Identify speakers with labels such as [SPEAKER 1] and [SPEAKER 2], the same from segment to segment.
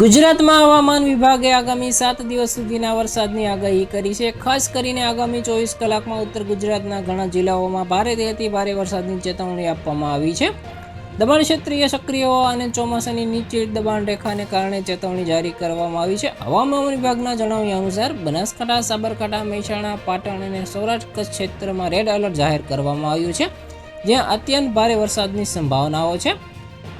[SPEAKER 1] ગુજરાતમાં હવામાન વિભાગે આગામી સાત દિવસ સુધીના વરસાદની આગાહી કરી છે. ખાસ કરીને આગામી ચોવીસ કલાકમાં ઉત્તર ગુજરાતના ઘણા જિલ્લાઓમાં ભારેથી અતિ ભારે વરસાદની ચેતવણી આપવામાં આવી છે. દબાણ ક્ષેત્રીય સક્રિય અને ચોમાસાની નીચી દબાણ રેખાને કારણે ચેતવણી જારી કરવામાં આવી છે. હવામાન વિભાગના જણાવ્યા અનુસાર, બનાસકાંઠા, સાબરકાંઠા, મહેસાણા, પાટણ અને સૌરાષ્ટ્ર કચ્છ ક્ષેત્રમાં રેડ એલર્ટ જાહેર કરવામાં આવ્યું છે, જ્યાં અત્યંત ભારે વરસાદની સંભાવનાઓ છે.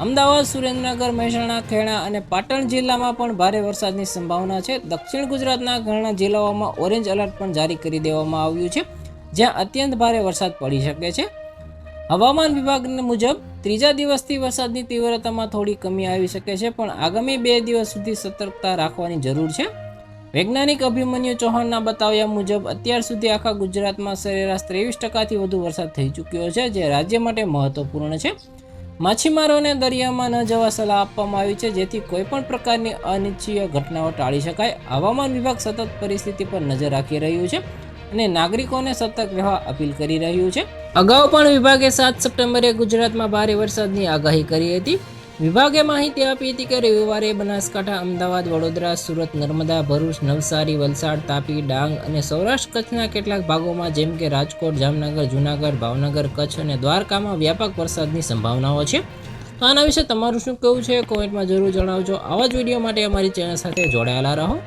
[SPEAKER 1] અમદાવાદ, સુરેન્દ્રનગર, મહેસાણા, ખેડા અને પાટણ જિલ્લામાં પણ ભારે વરસાદની સંભાવના છે. દક્ષિણ ગુજરાતના ઘણા જિલ્લાઓમાં ઓરેન્જ એલર્ટ પણ જારી કરી દેવામાં આવ્યું છે, જ્યાં અત્યંત ભારે વરસાદ પડી શકે છે. હવામાન વિભાગ મુજબ, ત્રીજા દિવસથી વરસાદની તીવ્રતામાં થોડી કમી આવી શકે છે, પણ આગામી બે દિવસ સુધી સતર્કતા રાખવાની જરૂર છે. વૈજ્ઞાનિક અભિમન્યુ ચૌહાણના બતાવ્યા મુજબ, અત્યાર સુધી આખા ગુજરાતમાં સરેરાશ ત્રેવીસ ટકાથી વધુ વરસાદ થઈ ચૂક્યો છે, જે રાજ્ય માટે મહત્વપૂર્ણ છે. માછીમારોને દરિયામાં ન જવા સલાહ આપવામાં આવી છે, જેથી કોઈ પણ પ્રકારની અનિચ્છીય ઘટનાઓ ટાળી શકાય. હવામાન વિભાગ સતત પરિસ્થિતિ પર નજર રાખી રહ્યું છે અને નાગરિકોને સતર્ક રહેવા અપીલ કરી રહ્યું છે. અગાઉ પણ વિભાગે સાત સપ્ટેમ્બરે ગુજરાતમાં ભારે વરસાદની આગાહી કરી હતી. વિભાગે માહિતી આપી હતી કે રવિવારે બનાસકાંઠા, અમદાવાદ, વડોદરા, સુરત, નર્મદા, ભરૂચ, નવસારી, વલસાડ, તાપી, ડાંગ અને સૌરાષ્ટ્ર કચ્છના કેટલાક ભાગોમાં જેમ કે રાજકોટ, જામનગર, જૂનાગઢ, ભાવનગર કચ્છ અને દ્વારકામાં વ્યાપક વરસાદની સંભાવનાઓ છે. તો આના વિશે તમારું શું કહેવું છે? કોમેન્ટમાં જરૂર જણાવજો. આવા જ વીડિયો માટે અમારી ચેનલ સાથે જોડાયેલા રહો.